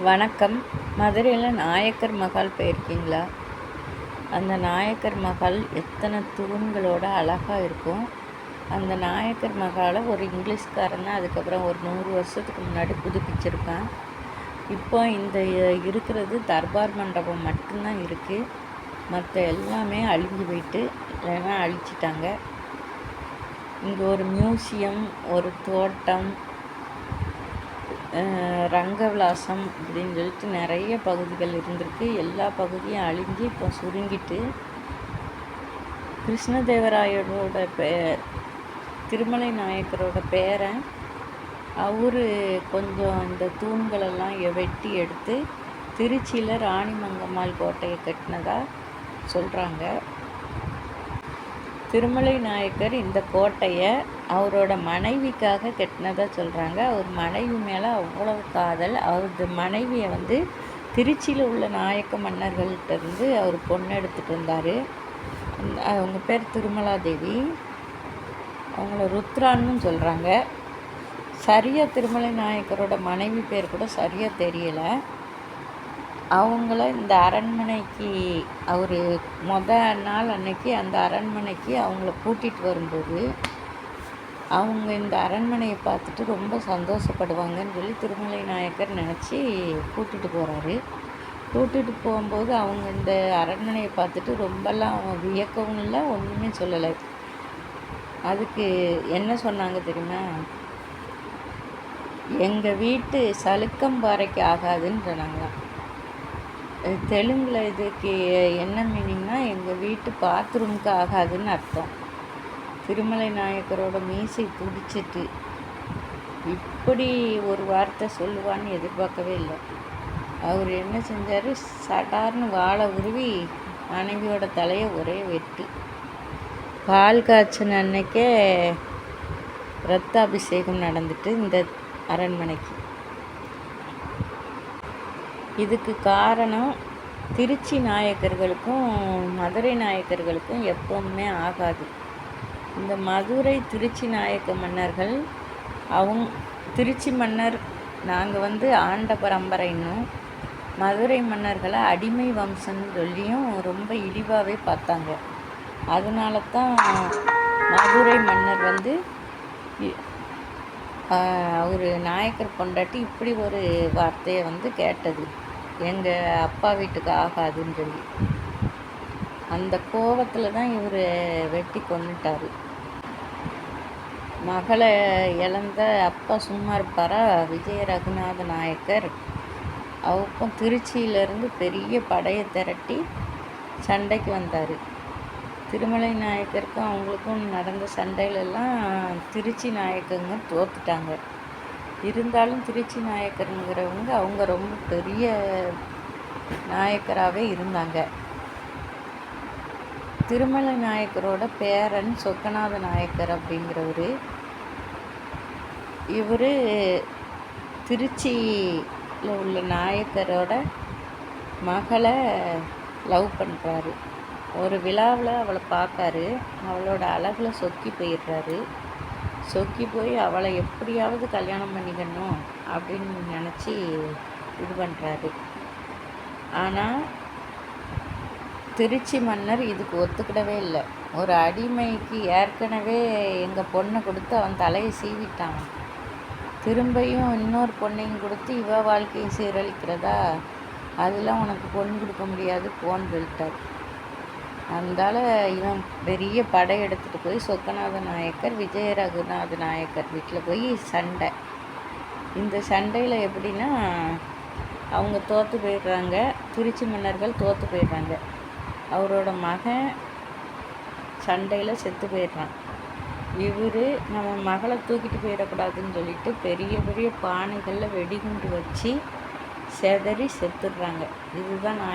வணக்கம். மதுரையில் நாயக்கர் மஹால் போயிருக்கீங்களா? அந்த நாயக்கர் மஹால் எத்தனை தூண்களோட அழகாக இருக்கும். அந்த நாயக்கர் மஹாலை ஒரு இங்கிலீஷ்காரன் தான் அதுக்கப்புறம் ஒரு நூறு வருஷத்துக்கு முன்னாடி புதுப்பிச்சிருக்கான். இப்போ இந்த இருக்கிறது தர்பார் மண்டபம் மட்டும்தான் இருக்குது மற்ற எல்லாமே அழிஞ்சு போயிட்டு இல்லைன்னா அழிச்சிட்டாங்க. இங்கே ஒரு மியூசியம் ஒரு தோட்டம் ரங்கவிலாசம் அப்படின்னு சொல்லிட்டு நிறைய பகுதிகள் இருந்திருக்கு. எல்லா பகுதியும் அழிஞ்சு இப்போ சுருங்கிட்டு கிருஷ்ணதேவராயரோட பே திருமலை நாயக்கரோட பேரன் அவர் கொஞ்சம் இந்த தூண்களெல்லாம் வெட்டி எடுத்து திருச்சியில் ராணிமங்கம்மாள் கோட்டையை கட்டினதா சொல்கிறாங்க திருமலை நாயக்கர் இந்த கோட்டையை அவரோட மனைவிக்காக கட்டினதாக சொல்கிறாங்க அவர் மனைவி மேலே அவ்வளவு காதல். அவரது மனைவியை வந்து திருச்சியில் உள்ள நாயக்க மன்னர்கள்ட்ட இருந்து அவர் பொண்ணு எடுத்துகிட்டு வந்தார். அவங்க பேர் திருமலாதேவி அவங்கள ருத்ரான்னு சொல்கிறாங்க சரியாக திருமலை நாயக்கரோட மனைவி பேர் கூட சரியாக தெரியலை. அவங்கள இந்த அரண்மனைக்கு அவர் மொத நாள் அன்னைக்கு அந்த அரண்மனைக்கு அவங்கள கூட்டிகிட்டு வரும்போது அவங்க இந்த அரண்மனையை பார்த்துட்டு ரொம்ப சந்தோஷப்படுவாங்கன்னு சொல்லி திருமலை நாயக்கர் நினச்சி கூட்டிகிட்டு போகிறாரு கூட்டிகிட்டு போகும்போது அவங்க இந்த அரண்மனையை பார்த்துட்டு ரொம்பலாம் வியக்கவும் இல்லை ஒன்றுமே சொல்லலை. அதுக்கு என்ன சொன்னாங்க தெரியுமா? எங்கள் வீட்டு சலுக்கம்பாறைக்கு ஆகாதுன்னு சொன்னாங்களாம் தெலுங்கில் இதுக்கு என்ன மீனிங்னா எங்கள் வீட்டு பாத்ரூமுக்கு ஆகாதுன்னு அர்த்தம். திருமலை நாயக்கரோட மீசை துடிச்சிட்டு இப்படி ஒரு வார்த்தை சொல்லுவான்னு எதிர்பார்க்கவே இல்லை. அவர் என்ன செஞ்சார்? சடார்னு வாழை உருவி மனைவியோட தலையை ஒரே வெட்டு. பால் காய்ச்சின அன்னைக்கே ரத்த அபிஷேகம் நடந்துட்டு இந்த அரண்மனைக்கு. இதுக்கு காரணம் திருச்சி நாயக்கர்களுக்கும் மதுரை நாயக்கர்களுக்கும் எப்பவுமே ஆகாது. இந்த மதுரை திருச்சி நாயக்க மன்னர்கள் அவங்க திருச்சி மன்னர் நாங்கள் வந்து ஆண்ட பரம்பரை இன்னும். மதுரை மன்னர்களை அடிமை வம்சம்னு சொல்லியும் ரொம்ப இழிவாகவே பார்த்தாங்க. அதனால தான் மதுரை மன்னர் வந்து அவர் நாயக்கர் கொண்டாட்டி இப்படி ஒரு வார்த்தையை வந்து கேட்டது. எங்கள் அப்பா வீட்டுக்கு ஆகாதுன்னு சொல்லி. அந்த கோவத்தில் தான் இவர் வெட்டி கொண்டுட்டார் மகளை இழந்த அப்பா சும்மா இருப்பாரா? விஜய ரகுநாத நாயக்கர். அவருக்கும் திருச்சியிலேருந்து பெரிய படையை திரட்டி சண்டைக்கு வந்தார். திருமலை நாயக்கருக்கும் அவங்களுக்கும் நடந்த சண்டையிலெல்லாம் திருச்சி நாயக்கங்க தோத்துட்டாங்க. இருந்தாலும் திருச்சி நாயக்கருங்கிறவங்க அவங்க ரொம்ப பெரிய நாயக்கராகவே இருந்தாங்க. திருமலை நாயக்கரோட பேரன் சொக்கநாத நாயக்கர் அப்படிங்கிறவர். இவர் திருச்சியில் உள்ள நாயக்கரோட மகளை லவ் பண்ணுறாரு ஒரு விழாவில் அவளை பார்க்காரு. அவளோட அழகில் சொக்கி போயிடுறாரு. சொக்கி போய் அவளை எப்படியாவது கல்யாணம் பண்ணிக்கணும் அப்படின்னு நினச்சி இது பண்ணுறாரு ஆனால் திருச்சி மன்னர் இதுக்கு ஒத்துக்கிடவே இல்லை. ஒரு அடிமைக்கு ஏற்கனவே எங்கள் பொண்ணை கொடுத்து அவன் தலையை சீவிட்டான். திரும்பியும் இன்னொரு பொண்ணையும் கொடுத்து இவ வாழ்க்கையை சீரழிக்கிறதா? அதெல்லாம் உனக்கு பொண்ணு கொடுக்க முடியாது போன்னு சொல்லிட்டார். அதனால் இவன் பெரிய படை எடுத்துகிட்டு போய் சொக்கநாத நாயக்கர் விஜய ரகுநாத நாயக்கர் வீட்டில் போய் சண்டை. இந்த சண்டையில் எப்படின்னா அவங்க தோற்று போயிடுறாங்க. திருச்சி மன்னர்கள் தோற்று போயிடுறாங்க. அவரோட மகன் சண்டையில் செத்து போயிடுறான். இவர் நம்ம மகளை தூக்கிட்டு போயிடக்கூடாதுன்னு சொல்லிட்டு பெரிய பெரிய பானைகளில் வெடிகுண்டு வச்சு செதறி செத்துடுறாங்க. இதுதான் நான்